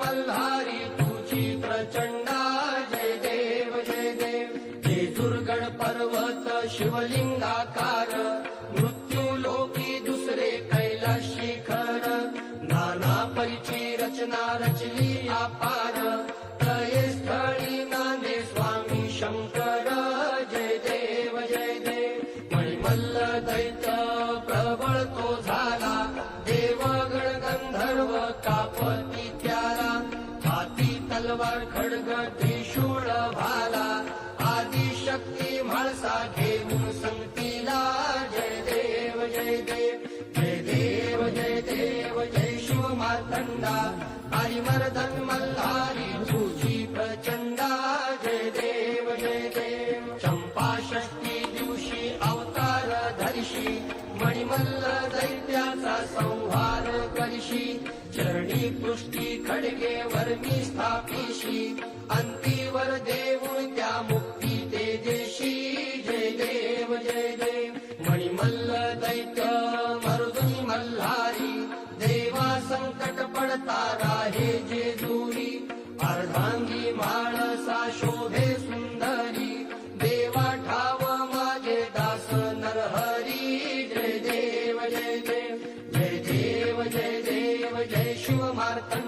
मल्हारी तुझी प्रचंडा जय देव जय देव जेजुरगड पर्वत शिवलिंगाकार मृत्यू दुसरे कैलाशी खर नाना परिची रचना रचली आपा प्रबळ तो झाला. देवगण गंधर्व कापती त्याला. हाती तलवार खडग त्रिशूळ भाला. आदि शक्ती म्हाळसा घेऊन जय देव जय देव जय देव जय देव जय शिव मार्तंडा हरिमर्दन मल्हारी मणिमल्ल दैत्याचा संहार करीशी चरणी पृष्टी खडगे वर्मी स्थापिशी अंतीवर देऊन त्या मुक्ती ते देशी जय देव जय देव. मणिमल्ल दैत्य मरुदुनी मल्हारी देवा संकट पडता राहे जे दूरी अर्धांगी मा பார்த்தான்